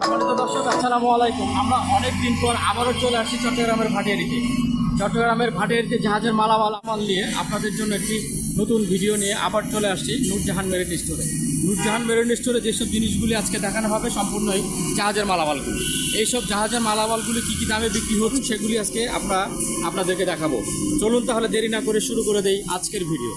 সম্মানিত দর্শক আমরা অনেক দিন পর আবারও চলে আসছি চট্টগ্রামের ভাটিয়ারিতে। চট্টগ্রামের ভাটিয়ারিতে জাহাজের মালামাল আমাল নিয়ে আপনাদের জন্য একটি নতুন ভিডিও নিয়ে আবার চলে আসছি নূরজাহান মেরিন স্টোরে। নূরজাহান মেরিন স্টোরে যেসব জিনিসগুলি আজকে দেখানো হবে, সম্পূর্ণই জাহাজের মালামালগুলি। এইসব জাহাজের মালামালগুলি কী কী দামে বিক্রি হচ্ছে সেগুলি আজকে আমরা আপনাদেরকে দেখাবো। চলুন তাহলে দেরি না করে শুরু করে দেই আজকের ভিডিও।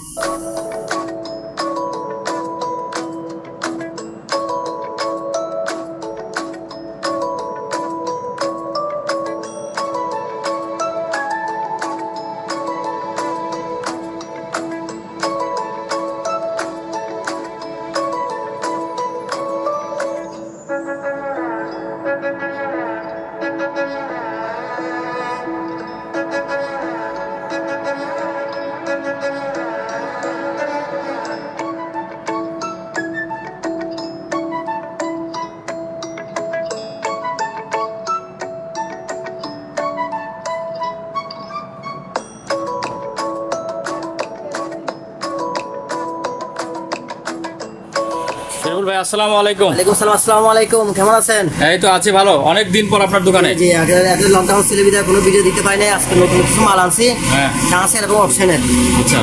ভাই আসসালামু আলাইকুম। ওয়ালাইকুম সালাম আসসালামু আলাইকুম কেমন আছেন? এই তো আছি ভালো অনেক দিন পর আপনার দোকানে। জি একটা লকডাউন ছেলে বিদায় কোনো ভিডিও দিতে পারি নাই আজকে নতুন কিছু মাল আনছি। হ্যাঁ। চান্সে এরকম অপশনের আচ্ছা।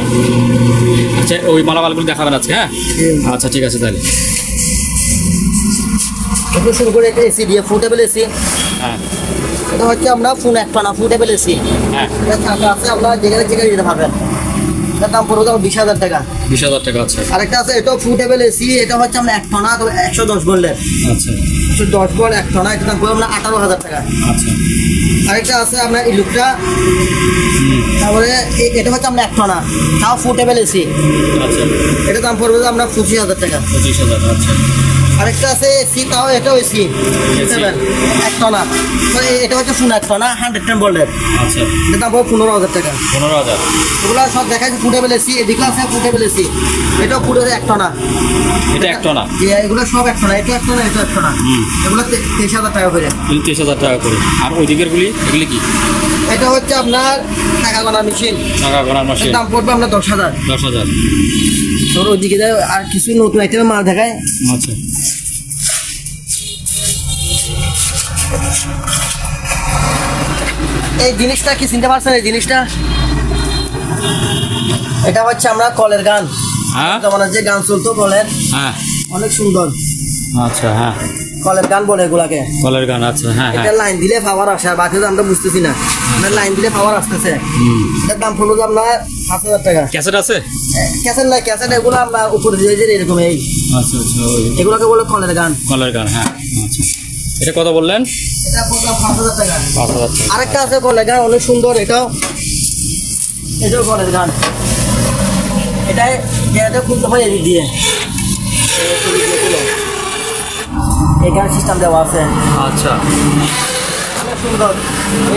আচ্ছা ওই মালামালগুলো দেখাবেন আজকে হ্যাঁ? আচ্ছা ঠিক আছে তাহলে। একটু শুরু করে একটা এসি দিয়ে ফুটেবল এসি হ্যাঁ। এটা হচ্ছে আমরা ফোন এক পানা ফুটেবল এসি হ্যাঁ। এটা থাকা আছে আমরা যেখানে যেখানে পারবেন। এটার দাম পড়বে বিশ হাজার টাকা। বিশ হাজার টাকা আছে আরেকটা আছে এটাও ফুটেবল এসি এটা হচ্ছে আমরা এক টনা তবে একশো দশ ভোল্টের আচ্ছা। একশো দশ ভোল্ট এক টনা এটা দাম পড়বে আমরা আঠারো হাজার টাকা। আচ্ছা। আরেকটা আছে আপনার ইলুকটা তারপরে এটা হচ্ছে আমরা এক টনা তাও ফুটেবল এসি আচ্ছা। এটা দাম পড়বে আমরা পঁচিশ হাজার টাকা। পঁচিশ হাজার আচ্ছা। আরেকটা আছে এসি তাও এটাও এসি সেভেন এক টনা। তো এটা হচ্ছে ফোন এক টনা হান্ড্রেড টেন ভোল্টের আচ্ছা। এটা দাম পনেরো হাজার টাকা। পনেরো হাজার। এগুলো সব দেখা যাচ্ছে ফুটেবল এসি এদিকে আছে ফুটেবল এসি এটাও ফুটে এক টনা। এটা এক টনা? এগুলো সব এক টনা। এটা এক টনা এটা এক টনা। এগুলো তেইশ হাজার টাকা করে। তিরিশ হাজার টাকা করে। আর ওই দিকের গুলি এগুলি কি? এটা হচ্ছে আপনার টাকা বানা মেশিন টাকা গোনার মাসে দাম পড়বে আপনার দশ হাজার। দশ হাজার। তোর ওইদিকে আর কিছু নতুন আইটেমের মাল দেখায়। আচ্ছা। এই জিনিসটা কি চিনতে পারছেন? এই জিনিসটা? এটা হচ্ছে আমরা কলের গান। হ্যাঁ? জমানার যে গান চলতো কলের। হ্যাঁ। অনেক সুন্দর। আচ্ছা হ্যাঁ। কলের গান বলে এগুলাকে। কলের গান আচ্ছা হ্যাঁ এটা হ্যাঁ লাইন দিলে পাওয়ার আসে আর বাকি তো আমরা বুঝতেছি না। আপনার লাইন দিলে পাওয়ার আসতেছে। এটার দাম পড়বে যে আপনার পাঁচ হাজার টাকা। ক্যাসেট আছে? ক্যাসেট না ক্যাসেট এগুলো আমরা উপরে দিয়ে যে এরকম এই। আচ্ছা আচ্ছা এগুলোকে বলে কলের গান। কলের গান হ্যাঁ আচ্ছা। এটা কত বললেন? এটা পড়বে পাঁচ হাজার টাকা। পাঁচ হাজার টাকা। আরেকটা আছে কলের গান অনেক সুন্দর এটাও। এটাও কলের গান। এটাই এটা খুলতে হয় এদিক দিয়ে। এই গান সিস্টেম দেওয়া আছে। আচ্ছা। সুন্দর।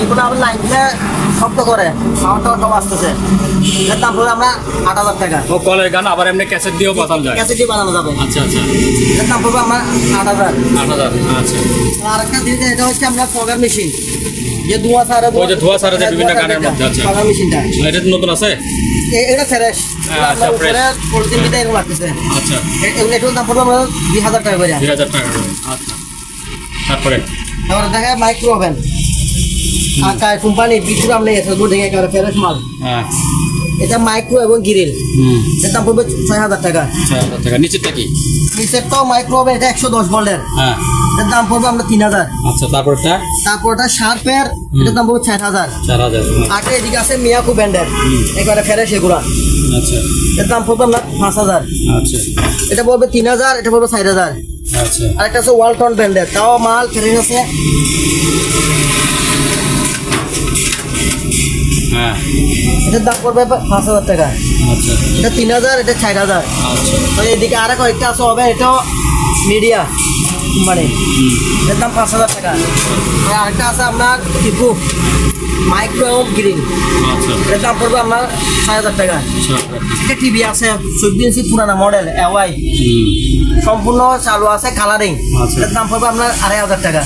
এইগুলো আমার লাইন দিলে শব্দ করে সাউন্ডটা সব আসতেছে এটার দাম পড়বে আমরা আট হাজার টাকা। ও কলের গান আবার এমনি ক্যাসেট দিয়েও বাতাল যায়? ক্যাসেটি বানানো যাবে। আচ্ছা আচ্ছা। এটার দাম পড়বে আমরা আট হাজার। আট হাজার আচ্ছা। আর একটা এটা হচ্ছে আমরা ফগার মেশিন যে ধোঁয়া ওই যে ধোঁয়া ছাড়া যে বিভিন্ন গানের মধ্যে, আচ্ছা। ফগার মেশিনটা এটা নতুন আছে? এটা ফ্রেশ হ্যাঁ, আচ্ছা, পলিথিন দিতে এরকম লাগতেছে। আচ্ছা। এগুলো দাম পড়বে আমরা দুই হাজার টাকা করে। দুই হাজার টাকা আচ্ছা। তারপরে? তারপরে দেখা মাইক্রো ওভেন আকাই কোম্পানি বিচুর আমরা এসে বোর্ডিং একেবারে ফ্রেশ মাল। হ্যাঁ। এটা মাইক্রো এবং গ্রিল। এর দাম পড়বে ছয় হাজার টাকা। ছয় হাজার টাকা। নিচেরটা কি? নিচেরটাও মাইক্রো ওভেন এটা একশো দশ ভোল্টের হ্যাঁ। এর দাম পড়বে আমরা তিন হাজার। আচ্ছা তারপরটা? তারপর ওটা শার্পের এটার দাম পড়বে চার হাজার। চার হাজার আর এদিকে আছে মিয়াকু ব্যান্ডের একেবারে ফ্রেশ এগুলা। আচ্ছা। এর দাম পড়বে আমরা পাঁচ হাজার। আচ্ছা। এটা পড়বে তিন হাজার এটা পড়বে চার হাজার। আচ্ছা। আর একটা আছে ওয়ালটন ব্র্যান্ডের তাও মাল ফ্রেশ আছে। হ্যাঁ। এটার দাম পড়বে পাঁচ হাজার টাকা। আচ্ছা। এটা তিন হাজার এটা চার হাজার। আচ্ছা। তো এদিকে আরেক একটা আছে হবে এটাও মিডিয়া মানে এটার দাম পাঁচ হাজার টাকা। আর আরেকটা আছে আপনার টিপু। মাইক্রো এবং গ্রিন আচ্ছা। এটার দাম পড়বে আপনার ছয় হাজার টাকা। আচ্ছা একটা টিভি আছে চোদ্দ ইঞ্চি পুরানা মডেল এওয়াই সম্পূর্ণ চালু আছে কালারিং আচ্ছা। এটার দাম পড়বে আপনার আড়াই হাজার টাকা।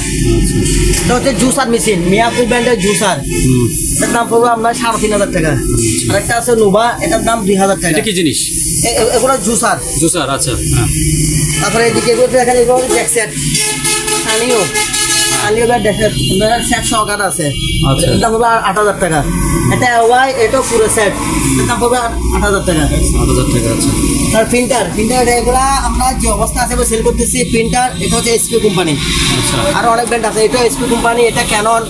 এটা হচ্ছে জুসার মেশিন মিয়াপুর ব্র্যান্ডের জুসার। এটার দাম পড়বে আপনার সাড়ে তিন হাজার টাকা। আরেকটা আছে নোভা এটার দাম দুই হাজার টাকা। কি জিনিস? এগুলো জুসার। জুসার আচ্ছা। হ্যাঁ। তারপরে এদিকে এগুলো দেখেন এগুলো জ্যাক সেট ড্যাশের সেট সহকার আছে। আচ্ছা। এটার দাম আট হাজার টাকা। এটা ওয়াই এটা পুরো সেট আট হাজার টাকা। আট হাজার টাকা আচ্ছা। আর প্রিন্টার প্রিন্টার এগুলা আমরা যে অবস্থা আছে সেল করতেছি প্রিন্টার এটা হচ্ছে এসপি কোম্পানি আচ্ছা। আরও অনেক ব্র্যান্ড আছে এটা এসপি কোম্পানি এটা ক্যানন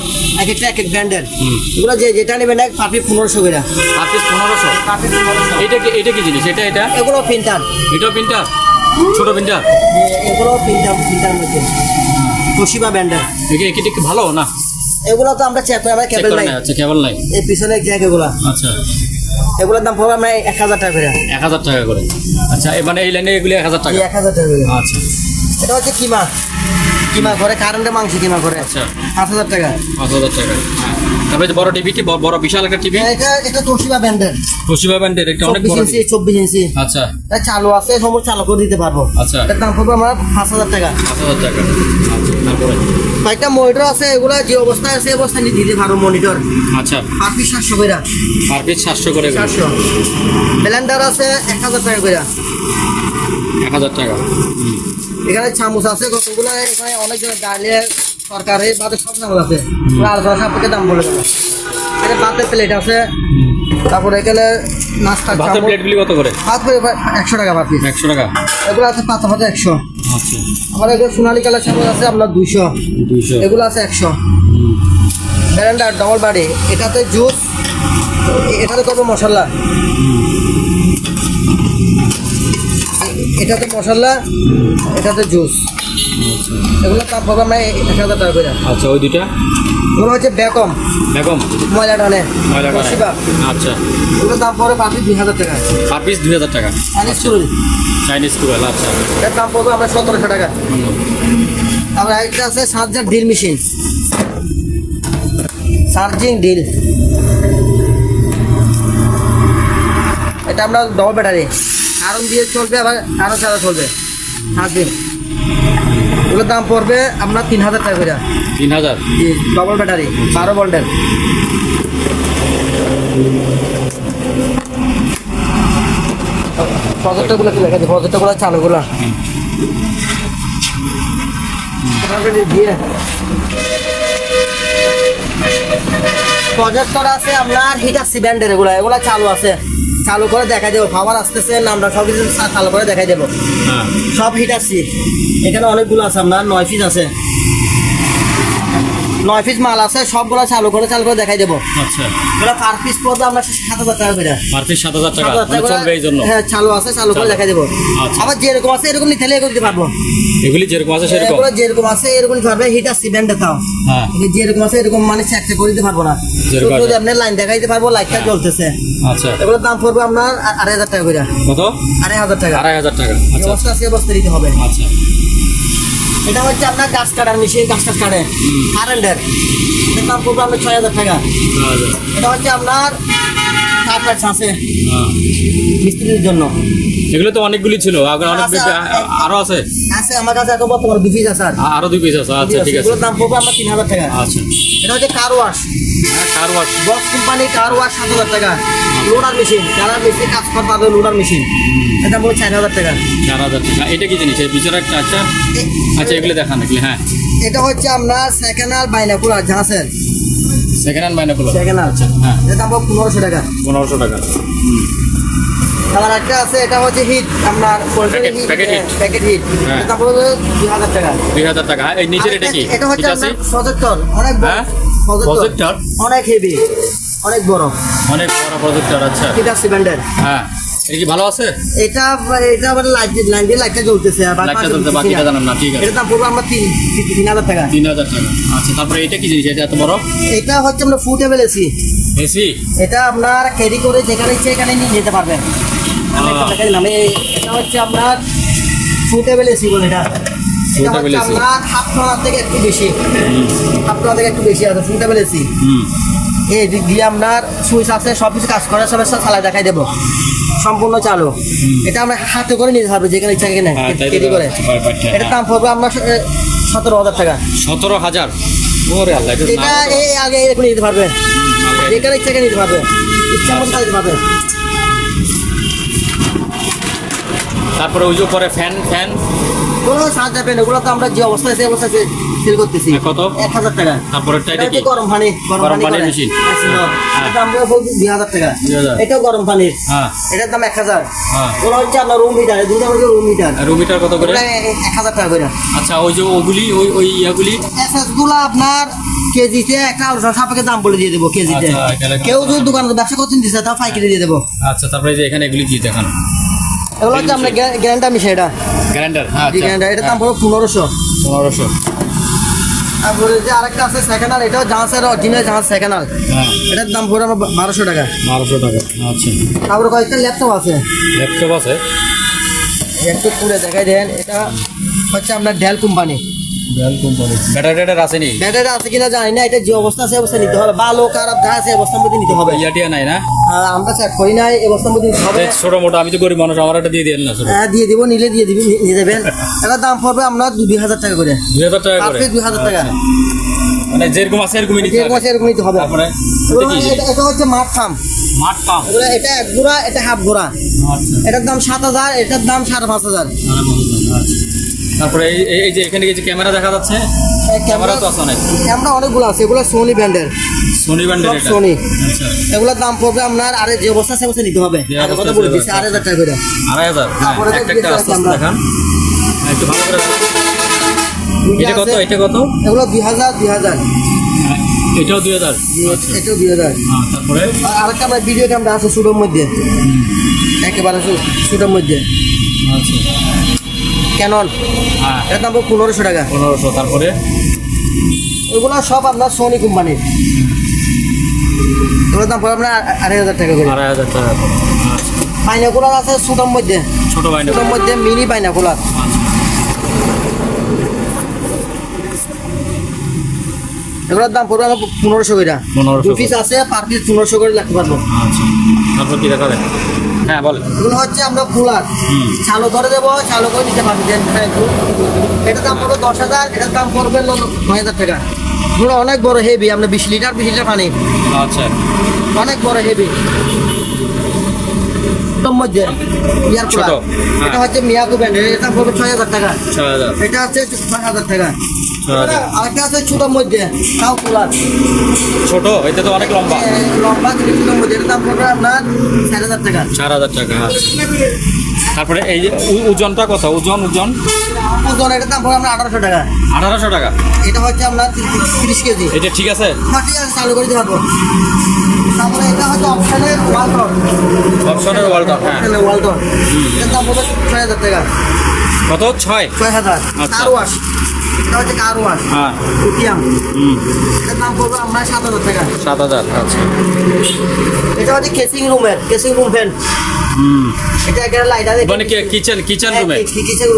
এক একটা এক এক ব্র্যান্ডের এগুলো যে যেটা নেবেন এক পারফি পনেরোশো করে। পার পনেরোশো? পারফি পনেরোশো। এটা কি এটা কি জিনিস? এটা এটা? এগুলো প্রিন্টার এটাও প্রিন্টার ছোট প্রিন্টার এগুলো প্রিন্টার প্রিন্টার মধ্যে। তোশিবা ব্র্যান্ডের এটা কি ভালো না? এগুলো তো আমরা চেক করি আমরা কেবল নাই আচ্ছা কেবল নাই। এই পিছনে জ্যাক এগুলা। আচ্ছা। এগুলোর দাম পড়বে আমরা এক হাজার টাকা করে। এক হাজার টাকা করে। আচ্ছা এ মানে এই লাইনে এগুলি এক হাজার টাকা? এক হাজার টাকা করে। আচ্ছা। এটা হচ্ছে কিমা। কিমা করে কারেন্টে মাংস কিমা করে আচ্ছা। পাঁচ হাজার টাকা। পাঁচ হাজার টাকা। তারপরে বড় টিভিটি বড় বিশাল একটা টিভি? এটা এটা তোশিবা ব্র্যান্ডের তোশিবা ব্যান্ডের একটা অনেক বড় ইঞ্চি চব্বিশ ইঞ্চি। আচ্ছা। এটা চালু আছে সমস্ত চালু করে দিতে পারব। আচ্ছা। দাম পড়বে আমার পাঁচ হাজার টাকা। পাঁচ হাজার টাকা। আচ্ছা তারপরে? কয়েকটা মনিটর আছে এগুলো যে অবস্থায় আছে অবস্থায় নিয়ে দিতে পারব মনিটর। আচ্ছা। পার পিস করে। পার পিস সাতশো করে। চারশো ব্লেন্ডার আছে এক হাজার টাকা করে। এক হাজার টাকা। এখানে চামচ আছে কতগুলো? এখানে অনেক ডালিয়া সরকারি বাদে সব চামচ আছে। আলোচনা সাপেক্ষে দাম বলে দেবে। এখানে ভাতের প্লেট আছে। তারপরে এখানে নাস্তার ভাতের প্লেটগুলি কত করে? ভাত একশো টাকা পার একশো টাকা। এগুলো আছে পাঁচ পাঁচ একশো। আচ্ছা। আমার এগুলো সোনালি কালার চামচ আছে আপনার দুইশো। দুইশো। এগুলো আছে একশো। ব্যারেন্ডার ডবল বাড়ি এটাতে জুস এটাতে করব মশলা? এটাতে মশলা এটাতে জুস এগুলো দাম পাবো আমরা এক হাজার টাকা করে। আচ্ছা ওই দুইটা? এগুলো হচ্ছে বেকম বেগম? ময়লা টানে। ময়লা। রশিবা আচ্ছা। এগুলো দাম পড়বে পাঁচ দুই হাজার টাকা। পার পিস দুই হাজার টাকা। চাইনিজ স্কুল চাইনিজ আচ্ছা। এটার দাম পড়বে আমরা সতেরোশো টাকা। তারপরে একটা আছে charger drill machine. Charging drill এটা আমরা ডবল ব্যাটারি আরন দিয়ে চলবে আবার আরও ছাড়া চলবে। চার্জিং এগুলোর দাম পড়বে আপনার তিন হাজার টাকা করে। তিন হাজার? ডবল ব্যাটারি বারো ভোল্টের প্রজেক্টরগুলো কি লেখা প্রজেক্টরগুলো চালুগুলো দিয়ে। প্রজেক্টর আছে আপনার হিটাসি ব্যান্ডের এগুলো। এগুলো চালু আছে। চালু করে দেখা দেবো। খাবার আসতেছে আমরা সব কিছু চালু করে দেখা দেবো। সব হিট আসছি এখানে অনেকগুলো আছে আপনার নয় পিস আছে। নয় পিস মাল আছে সবগুলো চালু করে চালু করে দেখাই দেবো। আচ্ছা। এগুলো পার পিস পড়বে আমরা সাত হাজার টাকা করে। পার পিস সাত হাজার টাকা সাত হাজার মানে টাকা চলবে এই জন্য? হ্যাঁ চালু আছে চালু করে দেখাই দেবো। আচ্ছা। আবার যেরকম আছে এরকম নিতে এরকম দিতে পারব। এগুলি যেরকম আছে সেরকম? এগুলো যেরকম আছে এরকম নিতে পারবে হিটাসি ব্যান্ডে তাও। হ্যাঁ। যেরকম আছে এরকম মানে চেক চেক করে দিতে পারব না। যেরকম শুধু লাইন দেখাইতে পারব লাইটটা জ্বলতেছে। আচ্ছা। এগুলোর দাম পড়বে আপনার আড়াই হাজার টাকা করে। কত? আড়াই হাজার টাকা। আড়াই হাজার টাকা। আচ্ছা। অবস্থা আছে এই দিতে হবে। আচ্ছা। এটা হচ্ছে আপনার গাছ কাটার মেশিন গাছ টাছ কাটে। কারেন্টের এটা দাম পড়বে আপনার ছয় হাজার টাকা। এটা হচ্ছে আপনার কার্পেটস আছে হ্যাঁ। মিস্ত্রির জন্য। এগুলো তো অনেকগুলি ছিল। আছে। আরও আছে? আছে আমার কাছে এখন বর্তমানে দুই পিস আছে আর দুই পিস আছে। আচ্ছা ঠিক আছে। এগুলোর দাম পড়বে আপনার তিন হাজার টাকা। আচ্ছা। এটা হচ্ছে কার ওয়াশ হ্যাঁ car wash box company car wash সাত হাজার টাকা। লোডার মেশিন যারা বেশি কাজ লোডার মেশিন এটা পড়বে চার হাজার টাকা। চার হাজার টাকা। এটা কি জিনিস? এই বিচার একটা আচ্ছা। আচ্ছা এগুলো দেখান এগুলি হ্যাঁ। এটা হচ্ছে আপনার সেকেন্ড আর বাইনাকুলার জাহাজের সেকেন্ড হ্যান্ড সেকেন্ড আর হ্যাঁ। এটা দাম পনেরোশো টাকা। পনেরোশো টাকা। আবার একটা আছে এটা হচ্ছে হিট আপনার প্যাকেট হিট হ্যাঁ। এটা পড়বে দুই হাজার টাকা। দুই হাজার টাকা। এই নিচের এটা কি? এটা হচ্ছে অনেক হ্যাঁ? প্রজেক্টর অনেক হেভি অনেক বড়। অনেক বড় প্রজেক্টর আচ্ছা। এটা সিমেন্টের হ্যাঁ। এটা কি ভালো আছে? এটা এটা আবার লাইট লাইন দিয়ে লাইটটা জ্বলতেছে আর লাইটটা জ্বলতে বাকিটা না। জানাম না ঠিক আছে। এটার দাম পড়বে আমরা তিন তিন- হাজার টাকা। তিন হাজার টাকা। আচ্ছা তারপরে এটা কি জিনিস? এটা এত বড়? এটা হচ্ছে আমরা ফুটেবল এসি এসি এটা আপনার ক্যারি করে যেখানে ইচ্ছে এখানে নিয়ে যেতে পারবেন। আমি এটা হচ্ছে আপনার ফুটেবল এসি বলে এটা। এটা Footable হচ্ছে আপনার হাফ টনার থেকে একটু বেশি। হাফ টনার থেকে একটু বেশি আছে এই দিক দিয়ে আপনার সুইচ আছে সব কিছু কাজ সব চালাই দেখাই দেবো। সম্পূর্ণ চালু। এটা আমরা হাতে করে নিতে হবে যেখানে ইচ্ছা এখানে হ্যাঁ, করে। হয়, দাম পড়বে আপনার সতেরো হাজার টাকা। সতেরো হাজার? এটা এটা এই আগে এরকম নিতে পারবে। যেখানে ইচ্ছা এখানে নিতে পারবে। ইচ্ছা মতো নিতে পারবে। তারপরে ওই যে উপরে ফ্যান ফ্যান। কোনো যাবে না তো আমরা যে অবস্থায় সেই অবস্থায় সেল করতেছি। হ্যাঁ, কত? এক হাজার টাকা। তারপরে এটা গরম পানি? গরম পানির মেশিন হ্যাঁ। দাম বলছি দুই হাজার টাকা। এটাও গরম পানির। হ্যাঁ। এটার দাম এক হাজার। হ্যাঁ। ওগুলো হচ্ছে আপনার রুম মিটার দুটো হচ্ছে রুম রুমিটার কত করে? এক হাজার টাকা করে। আচ্ছা ওই যে ওগুলি ওই ওই ইয়াগুলি? এসএসগুলো আপনার কেজিতে একটা আলোচনা দাম বলে দিয়ে দেবো কেজিতে। আচ্ছা, কেউ যদি দোকানে ব্যবসা করতে দিচ্ছে তা পাইকারি দিয়ে দেবো। আচ্ছা তারপরে যে এখানে এগুলি কি দেখান? এগুলো হচ্ছে আপনার গ্যারান্টার মিশে এটা। গ্যারান্টার হ্যাঁ গ্যারান্টার এটা দাম পড়বে পনেরোশো। পনেরোশো। তারপরে যে আরেকটা আছে সেকেন্ড হ্যান্ড এটাও জাহাজের অরিজিনাল জাহাজ সেকেন্ড হ্যাঁ। এটার দাম পড়বে আমার বারোশো টাকা। বারোশো টাকা আচ্ছা। তারপরে কয়েকটা ল্যাপটপ আছে। ল্যাপটপ আছে? একটু পুরে দেখাই দেন এটা হচ্ছে আপনার ডেল কোম্পানি ব্যাটারি ট্যাটার আছে নি? ব্যাটারি আছে কিনা জানি না এটা যে অবস্থা আছে অবস্থা নিতে হবে। ভালো খারাপ যা আছে অবস্থার মধ্যে নিতে হবে। ইয়াটিয়া নাই না? আমরা করি নাই অবস্থার মধ্যে নিতে হবে। ছোট মোটো আমি তো গরিব মানুষ আমার একটা দিয়ে দেন না হ্যাঁ দিয়ে দিব নিলে দিয়ে দিবি নিয়ে যাবেন। এটার দাম পড়বে আপনার দুই হাজার টাকা করে। দুই হাজার টাকা করে? দুই হাজার টাকা। আচ্ছা। মানে যেরকম আছে এরকমই নিতে হবে। আছে এরকম নিতে হবে। তারপরে এটা এটা এটা হচ্ছে মাঠ ফার্ম মাঠ এটা এক গোড়া এটা হাফ গোড়া আচ্ছা। এটার দাম সাত হাজার এটার দাম সাড়ে পাঁচ হাজার আচ্ছা। তারপরে এই যে এখানে কিছু ক্যামেরা দেখা যাচ্ছে ক্যামেরা তো আছে অনেক। ক্যামেরা অনেকগুলো আছে এগুলো সোনি ব্র্যান্ডের সোনি ব্যান্ডের সব এটা। Sony। আচ্ছা। এগুলোর দাম পড়বে আপনার আরে যে অবস্থা সে অবস্থা নিতে হবে। কথা বলে আড়াই হাজার টাকা করে। আড়াই হাজার? হ্যাঁ তারপরে একটা একটা আস্তে আস্তে দেখান। হ্যাঁ, একটু ভালো করে এটা কত? এটা কত? এগুলো দুই হাজার দুই হাজার। হ্যাঁ, এটাও দুই হাজার। আচ্ছা। এটাও দুই হাজার। হ্যাঁ তারপরে? আর আমরা ভিডিও ক্যামেরা আছে শুটোর মধ্যে। একেবারে শুটোর মধ্যে। আচ্ছা। ক্যানন হ্যাঁ। এটার দাম পনেরোশো টাকা। পনেরোশো তারপরে? ওইগুলো সব আপনার সোনি কোম্পানির দাম আপনার আড়াই হাজার টাকা করে। আড়াই হাজার টাকা আচ্ছা। পাইনাকুলার আছে শুটোর মধ্যে। ছোট বাইনে মধ্যে মিনি পাইনাকুলার। এগুলোর দাম পড়বে পনেরোশো করে। 1500 পিস আছে পার পিস পনেরোশো করে লাগতে পারব। আচ্ছা। তারপর কি দেখা যায় হ্যাঁ বলেন। এগুলো হচ্ছে আমরা হুম। চালু করে দেবো চালু করে নিতে পারবি। হ্যাঁ। এটার দাম পড়বে দশ হাজার এটার দাম পড়বে নয় হাজার টাকা। এগুলো অনেক বড় হেভি আমরা বিশ লিটার বিশ লিটার পানি। আচ্ছা। অনেক বড় হেভি মধ্যে ইয়ার কুলার। হ্যাঁ। এটা হচ্ছে মিয়াকো ব্র্যান্ডের এটা পড়বে ছয় হাজার টাকা। ছয় হাজার। এটা হচ্ছে ছয় হাজার টাকা। আরেকটা আছে ছোটোর মধ্যে তাও কুলার ছোট? এটা তো অনেক লম্বা। লম্বা কিন্তু ছোটোর মধ্যে। এটার দাম পড়বে আপনার চার হাজার টাকা। চার হাজার টাকা। আচ্ছা। তারপরে এই যে ওজনটা কত? ওজন ওজন? ওজন এটার দাম পড়বে আপনার আঠারোশো টাকা। আঠারোশো টাকা। এটা হচ্ছে আপনার তিরিশ কেজি। এটা ঠিক আছে? হ্যাঁ ঠিক আছে চালু করে দিতে পারব। তারপরে এটা হচ্ছে অপশানের ওয়ালটন অপশনের ওয়ালটা হ্যাঁ। ওয়ালটন এটার দাম পড়বে ছয় হাজার টাকা। কত? ছয়? ছয় হাজার। আচ্ছা। কার ওয়াশ এটা হচ্ছে কার ওয়াশ হ্যাঁ। লিথিয়াম হুম। এটার দাম পড়বে সাত হাজার টাকা। সাত হাজার আচ্ছা। এটা হচ্ছে কেসিং রুমের কেসিং রুম ফ্যান হুম। এটা এখানে লাইট আছে মানে কিচেন কিচেন রুমে kitchen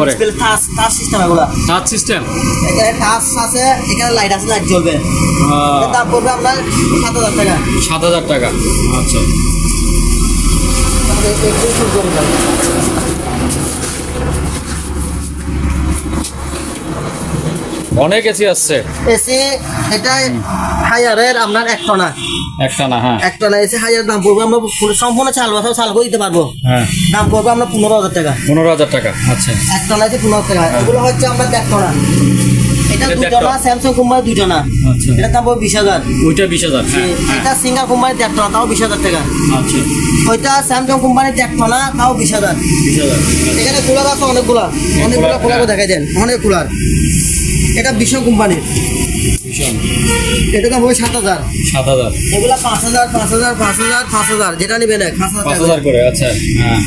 display touch touch system এগুলা। টাচ সিস্টেম এখানে টাচ আছে এখানে লাইট আছে লাইট জ্বলবে। দাম পড়বে আপনার সাত হাজার টাকা। সাত হাজার টাকা আচ্ছা তারপরে একটু সূর্য রুমের। অনেক এসি আসছে। এসি এটাই হায়ারের আপনার এক টনা। একটা না হ্যাঁ। এক টনা এসি হায়ার দাম পড়বে আমরা পুরো সম্পূর্ণ চাল বাসাও চাল করে দিতে পারব। হ্যাঁ। দাম পড়বে আমরা পনেরো হাজার টাকা। পনেরো হাজার টাকা আচ্ছা। এক টনা আছে পনেরো টাকা। এগুলো হচ্ছে আমরা এক টনা। এটা এটা দুই দেড় টনা টনা। স্যামসাং কোম্পানি দুই টনা আচ্ছা দাম পড়বে বিশ হাজার। ওইটা বিশ হাজার হ্যাঁ। হ্যাঁ এটা সিঙ্গার কোম্পানি দেড় টনা তাও বিশ হাজার টাকা। আচ্ছা। ওইটা স্যামসাং কোম্পানির দেড় টনা তাও বিশ হাজার। বিশ হাজার এখানে কুলার আছে অনেকগুলা অনেকগুলা কুলার, হ্যাঁ। দেখাই দেন অনেক কুলার এটা বিশন কোম্পানির এটা দাম হবে সাত হাজার। সাত হাজার। এগুলা পাঁচ হাজার পাঁচ হাজার পাঁচ হাজার পাঁচ হাজার যেটা নেবেন এক, পাঁচ হাজার হাজার করে আচ্ছা হ্যাঁ।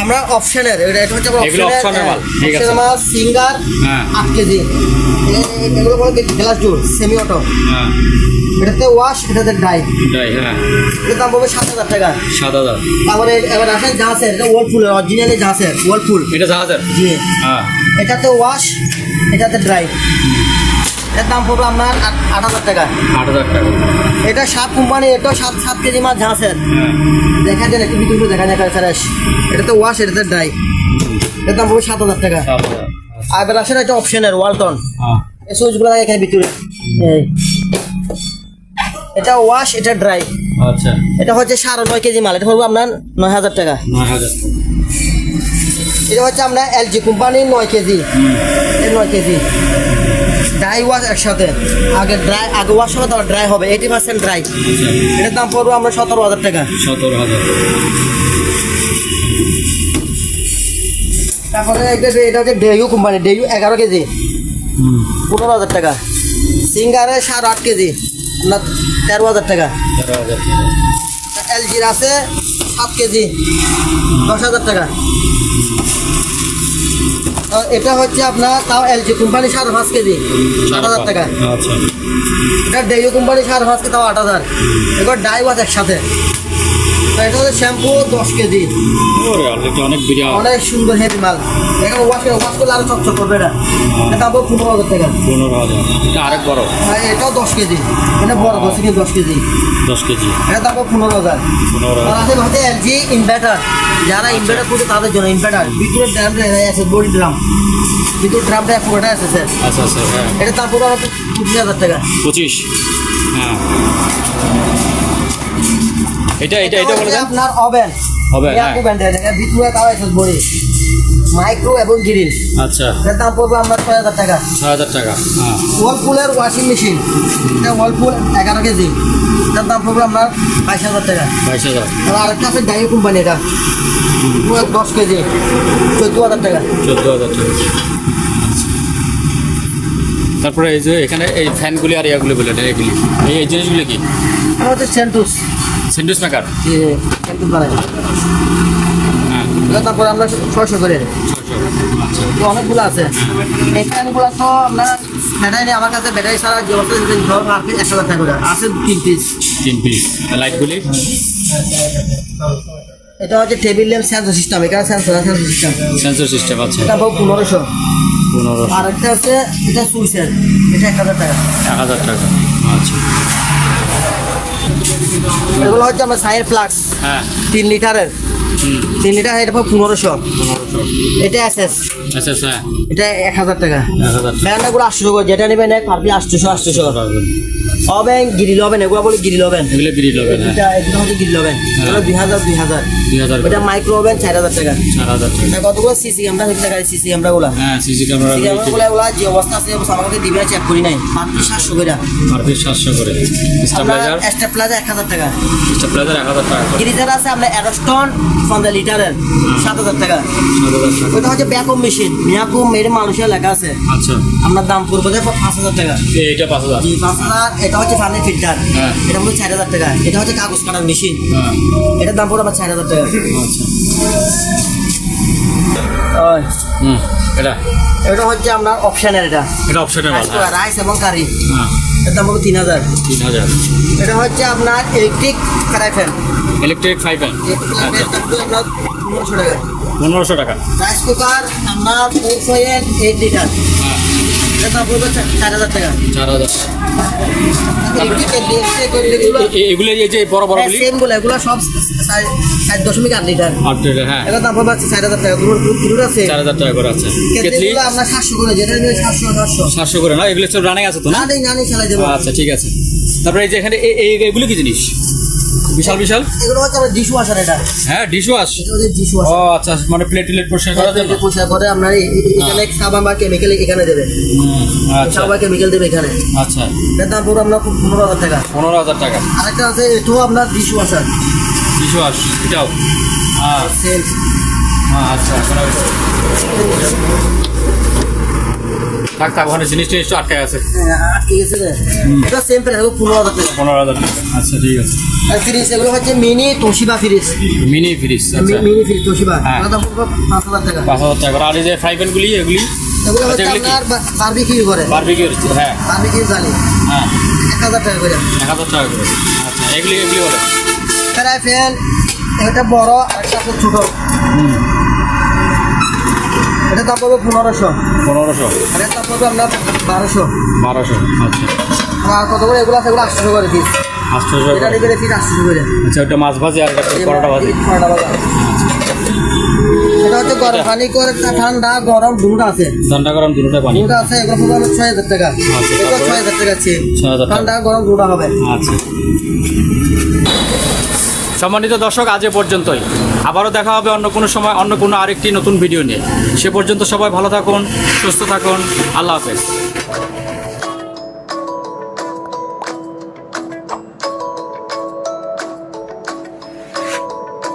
আমরা অপশনের এটা এটা হচ্ছে আমরা এগুলো অপশনের মাল, ঠিক আছে। অপশনের মাল সিঙ্গার হ্যাঁ। আট কেজি। এ- এ- এগুলো বলে গ্লাস জোর সেমি অটো হ্যাঁ। এটাতে ওয়াশ এটাতে ডাই এটাই হ্যাঁ। এটার দাম পড়বে সাত হাজার টাকা। সাত হাজার। তারপরে এবার আসেন জাহাজের এটা ওয়ার্লপুলের অরিজিনালি জাহাজের ওয়ার্লপুল এটা জাহাজের? জি। হ্যাঁ। এটাতে ওয়াশ এটাতে ড্রাই এটার দাম পড়বে আপনার আট হাজার টাকা। আট হাজার টাকা। এটা সাত কোম্পানি এটাও সাত সাত কেজি মাছ জাহাজের হ্যাঁ। দেখা যায় একটু ভিতরে দেখা যায় ফ্রেশ এটাতে ওয়াশ এটাতে ড্রাই এটার দাম পড়বে সাত হাজার টাকা। আর আসেন একটা অপশনের ওয়ালটন হ্যাঁ। এই সুইচগুলো থাকে এখানে ভিতরে এটা ওয়াশ এটা ড্রাই আচ্ছা। এটা হচ্ছে সাড়ে নয় কেজি মাল। এটা পড়বে আপনার নয় হাজার টাকা। নয় হাজার এটা হচ্ছে আমরা এলজি কোম্পানির নয় কেজি। নয় কেজি। ড্রাই ওয়াশ একসাথে। আগে ড্রাই আগে ওয়াশ হবে তারপর ড্রাই হবে। এইটি পার্সেন্ট ড্রাই এটার দাম পড়বে আমরা সতেরো হাজার টাকা। সতেরো হাজার। তারপরে এটা হচ্ছে ডেইউ কোম্পানি ডেইউ এগারো কেজি। পনেরো হাজার টাকা। সিঙ্গারে সাড়ে আট কেজি। আপনার তেরো হাজার টাকা। এলজির আছে সাত কেজি। দশ হাজার টাকা। এটা হচ্ছে আপনার তাও এলজি কোম্পানি সাড়ে পাঁচ কেজি আট হাজার টাকা। আচ্ছা। এটা ডেইও কোম্পানি সাড়ে পাঁচ কেজি তাও আট হাজার। এবার ডাই ওয়াশ একসাথে। এটা হচ্ছে শ্যাম্পু দশ কেজি। অনেক সুন্দর হেভি মাল। এখন ওয়াশ ওয়াশ করলে আরও চকচক করবে এটা। এটা দাম পনেরো হাজার টাকা। পনেরো হাজার। এটা আরেক বড়। আর এটাও দশ কেজি। এটা বড় বসে কিন্তু দশ কেজি। দশ কেজি। এটা পড়বে পনেরো হাজার। পনেরো হচ্ছে এলজি ইনভার্টার যারা ইনভার্টার করছে তাদের জন্য ইনভার্টার ভিতরে ড্রাম আছে বডি ড্রাম ভিতরে ড্রামটা পুরোটা আছে স্যার আচ্ছা আচ্ছা হ্যাঁ। এটা পড়বে পঁচিশ হাজার টাকা। পঁচিশ। হ্যাঁ। এটা এটা এটা বলে দেন। আপনার ওভেন। Oven, হ্যাঁ। ভিতরে তাও আছে বডি। মাইক্রো এবং গ্রিল আচ্ছা। এটার দাম পড়বে আপনার ছয় হাজার টাকা। ছয় হাজার টাকা হ্যাঁ। ওয়ালপুলের ওয়াশিং মেশিন এটা ওয়ালপুল এগারো কেজি। এটার দাম পড়বে আপনার বাইশ হাজার টাকা। বাইশ হাজার। আর আরেকটা আছে ডাইও কোম্পানি এটা। দশ কেজি। চোদ্দ হাজার টাকা। চোদ্দ হাজার টাকা। তারপরে এই যে এখানে এই ফ্যানগুলি আর ইয়াগুলি বলে এগুলি। এই জিনিসগুলি কি? হচ্ছে সেন্টুস সিন্ডুস মেকার? বানাই। দাম পড়ে আমরা ছয়শো করে তো অনেকগুলো আছে। এই ফ্যানগুলো তো আপনার ব্যাটারি নেই আমার কাছে ব্যাটারি ছাড়া যে অবস্থা ধর একশো টাকা করে। আছে তিন পিস তিন পিস লাইটগুলি এটা হচ্ছে টেবিল ল্যাম্প সেন্সর সিস্টেম এখানে sensor sensor system sensor system আছে। এটা পাবো পনেরোশো। পনেরো আর একটা আছে এটা সুইচের এটা এক হাজার টাকা। এক হাজার টাকা। আচ্ছা। এগুলো হচ্ছে আমার সাইয়ের ফ্লাক্স হ্যাঁ। তিন লিটারের। তিন লিটার এটা পনেরোশো। এটা এস এস আচ্ছা এটা এক হাজার টাকা। হাজার। টাকা ব্যান্ডগুলো করে যেটা নেবেন এক পারবি আটশোশো আটশোশো। হবেন গিরিল হবেন এগুলো বলে গিরিল হবেন এগুলো লবেন হ্যাঁ। এটা এগুলো হচ্ছে গিরিল হবেন এগুলো দুই হাজার দুই হাজার। দুই হাজার। এটা মাইক্রো হবেন চার হাজার টাকা। চার হাজার টাকা। কতগুলো? সিসি ক্যামেরা হচ্ছে টাকা সিসি ক্যামেরা গুলা। হ্যাঁ সিসি ক্যামেরা ক্যামেরা গুলা। যে অবস্থা আছে আমাকে দিবে চেক করি নাই। পারবি সাতশো করে। পার পিস সাতশো করে। স্টেবিলাইজার প্লাজা এক হাজার টাকা। স্টেবিলাইজার এক হাজার টাকা। গিরিজার আছে আপনার অ্যারোস্টন পঞ্চাশ লিটারের সাত হাজার টাকা। সাত হাজার টাকা। ওটা হচ্ছে ব্যাকআপ মেশিন। মিয়াকুম মেরে মানুষের লেখা আছে। আচ্ছা। আপনার দাম পড়বে পাঁচ হাজার টাকা। এইটা পাঁচ হাজার। জি পাঁচ হাজার এটা হচ্ছে পানির ফিল্টার হ্যাঁ। এটা হচ্ছে চার হাজার টাকা। এটা হচ্ছে কাগজ কাটার মেশিন। হ্যাঁ। এটার দাম পড়বে আমার চার হাজার টাকা। আচ্ছা। এটা? এটা হচ্ছে আপনার অপশনের এটা। এটা অপশনের হ্যাঁ। রাইস এবং কারি হ্যাঁ। এর দাম পড়বে তিন হাজার। তিন হাজার। এটা হচ্ছে আপনার electric fry fan electric fan আচ্ছা। পনেরোশো টাকা। রাইস কুকার এইট লিটার এগুলো এ- এ- এগুলো এই যে বড় বড়গুলি? সেমগুলো এগুলো সব চার- দশমিক আট লিটার আট লিটার হ্যাঁ। দাম চার হাজার টাকা। আছে? চার হাজার টাকা করে আছে। সাতশো করে। যেটা সাতশো সাতশো সাতশো করে না? এগুলো সব রানিং আছে তো না? চালাই দেবো। আচ্ছা ঠিক আছে। তারপরে এই যে এখানে এগুলো কি জিনিস? বিশাল বিশাল? এগুলো হচ্ছে আমার ডিশ ওয়াশার এটা। হ্যাঁ ডিশ ওয়াশ এটা হচ্ছে ডিশ ও আচ্ছা মানে প্লেট টিলেট পরিষ্কার করার জন্য? পয়সা করে আপনার এখানে সাবান বা কেমিক্যাল এখানে দেবে। আচ্ছা। সাবান কেমিক্যাল দেবে এখানে। আচ্ছা। এটার দাম পড়বে আপনার পনেরো হাজার টাকা। পনেরো হাজার টাকা। আরেকটা আছে এটাও আপনার ডিশ ওয়াশার ডিশ ওয়াশ এটাও? হ্যাঁ। হ্যাঁ আচ্ছা থাক থাক ওখানে জিনিস টিনিস আটকে আছে। আটকে গেছে এটা সেম প্রাইস পনেরো হাজার টাকা। পনেরো হাজার টাকা। আচ্ছা ঠিক আছে। আর ফ্রিজ এগুলো হচ্ছে mini Toshiba fridge mini fridge mini fridge Toshiba হ্যাঁ। দাম পড়বে পাঁচ হাজার টাকা। পাঁচ হাজার টাকা। করে। আর এই যে ফ্রাই প্যানগুলি এগুলি? এগুলো হচ্ছে আচ্ছা? আপনার বারবিকিউ করে। বারবিকিউর হ্যাঁ। বারবিকিউ জালি। হ্যাঁ। এক হাজার টাকা করে। এক হাজার টাকা করে। আচ্ছা এগুলি এগুলি বলে ফ্রাই প্যান এটা বড় আর একটা ছোট। এটা দাম পনেরোশো। পনেরোশো। আর এটা দাম পড়বে আপনার বারোশো। বারোশো আচ্ছা। আর কত করে? এগুলো আছে এগুলো আটশো করে পিস আটশোশো এটা নিবে পিস আটশো করে। আচ্ছা ওটা মাছ ভাজি আর পরোটা ভাজি। পরোটা ভাজা। হচ্ছে গরম পানি করে ঠান্ডা গরম দুটো আছে। ঠান্ডা গরম দুটোটা পানি। দুটো আছে এগুলো আমার ছয় হাজার টাকা। আচ্ছা, এগুলো ছয় হাজার টাকা আছে ঠান্ডা গরম দুটো হবে। আচ্ছা। সম্মানিত দর্শক আজ পর্যন্তই। আবারও দেখা হবে অন্য কোনো সময়, অন্য কোনো আরেকটি নতুন ভিডিও নিয়ে। সে পর্যন্ত সবাই ভালো থাকুন, সুস্থ থাকুন, আল্লাহ হাফেজ।